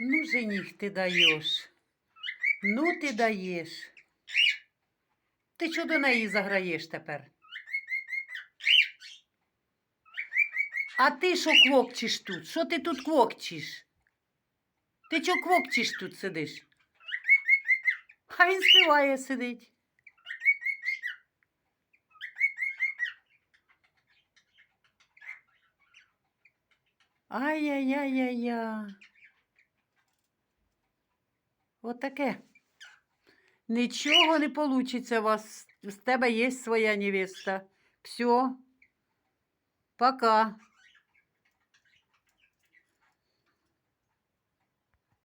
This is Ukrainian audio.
Ну, жених, ти даєш. Ну, ти даєш. Ти що до неї заграєш тепер? А ти що квокчиш тут? Що ти тут квокчиш? Ти чо квокчиш тут сидиш? А він співає сидить. Ай-яй-яй-яй-я. Отаке. Нічого не получиться у вас. З тебе є своя невеста. Все. Пока.